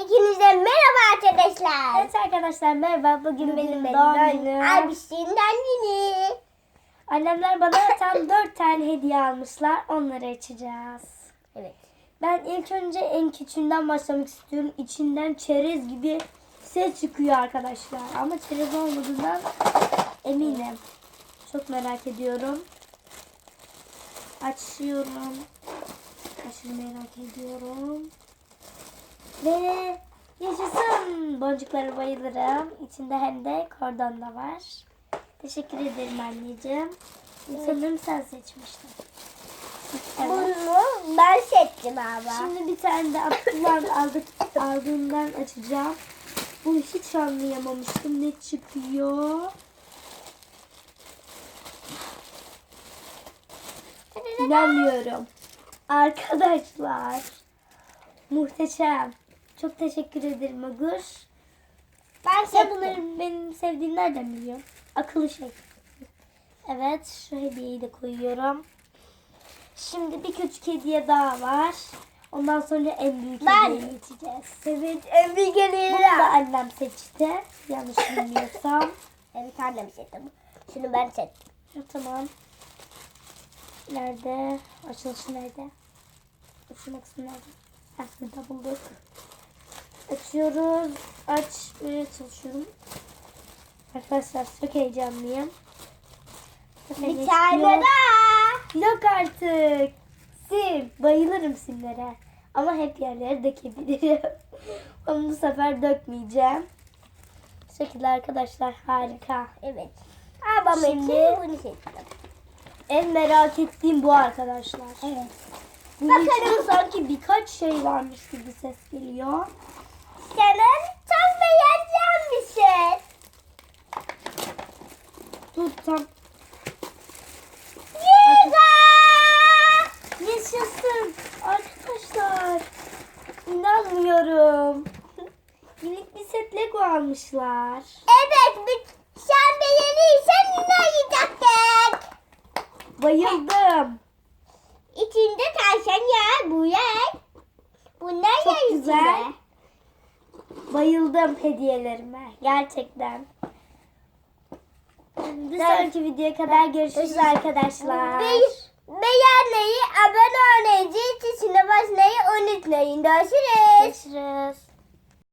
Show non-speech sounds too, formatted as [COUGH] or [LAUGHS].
Hepinize merhaba arkadaşlar. Evet arkadaşlar merhaba. Bugün benim benim doğum günüm. Abisinden yeni. Annemler bana tam [LAUGHS] dört tane hediye almışlar. Onları açacağız. Evet. Ben ilk önce en küçüğünden başlamak istiyorum. İçinden çerez gibi ses çıkıyor arkadaşlar. Ama çerez olmadığından eminim. Çok merak ediyorum. Açıyorum. Aşırı merak ediyorum. Ve yaşasın. Boncuklara bayılırım. İçinde hem de kordon da var. Teşekkür ederim anneciğim. Sanırım sen seçmiştin. Evet. Bunu ben seçtim abi. Şimdi bir tane de Abdullah'ın aldık, aldığından açacağım. Bunu hiç anlayamamıştım. Ne çıkıyor? İnanmıyorum. Arkadaşlar. Muhteşem. Çok teşekkür ederim Agur. ben Sen seçtim. bunları benim sevdiğim nereden biliyorsun? Akıllı şey. Evet şu hediyeyi de koyuyorum. Şimdi bir küçük hediye daha var. Ondan sonra en büyük Ben- hediyeye geçeceğiz. Evet en büyük Bunu da hediye. annem seçti. Yanlış bilmiyorsam. [LAUGHS] Evet annem seçti. Şunu ben seçtim. Ha, tamam. Nerede? Açılışı nerede? Açılma kısmı nerede? Heh, burada bulduk. Açıyoruz. Açmaya çalışıyorum. Arkadaşlar çok heyecanlıyım. Bakın Bir tane daha. Yok artık. Sim. Bayılırım simlere. Ama hep yerlere dökebilirim. [LAUGHS] Ama bu sefer dökmeyeceğim. Bu şekilde arkadaşlar harika. Evet. Babam Şimdi- bunu seçtim. En merak ettiğim bu arkadaşlar. Evet. Bunun Bakalım. içinde sanki birkaç şey varmış gibi ses geliyor. Senin çok beğeneceğin bir şey. Tuttum. Yaşasın. Arkadaşlar. İnanmıyorum. [LAUGHS] Minik bir set Lego almışlar. Evet, bir, sen beğenirsen yiyecektik. Bayıldım. İçinde tavşan yağı, bu yağ. Bunlar Çok ya güzel. içinde. Bayıldım hediyelerime. Gerçekten. Bir sonraki videoya kadar görüşürüz arkadaşlar. Be- beğenmeyi, abone olmayı, zil tuşuna basmayı unutmayın. Görüşürüz. Görüşürüz.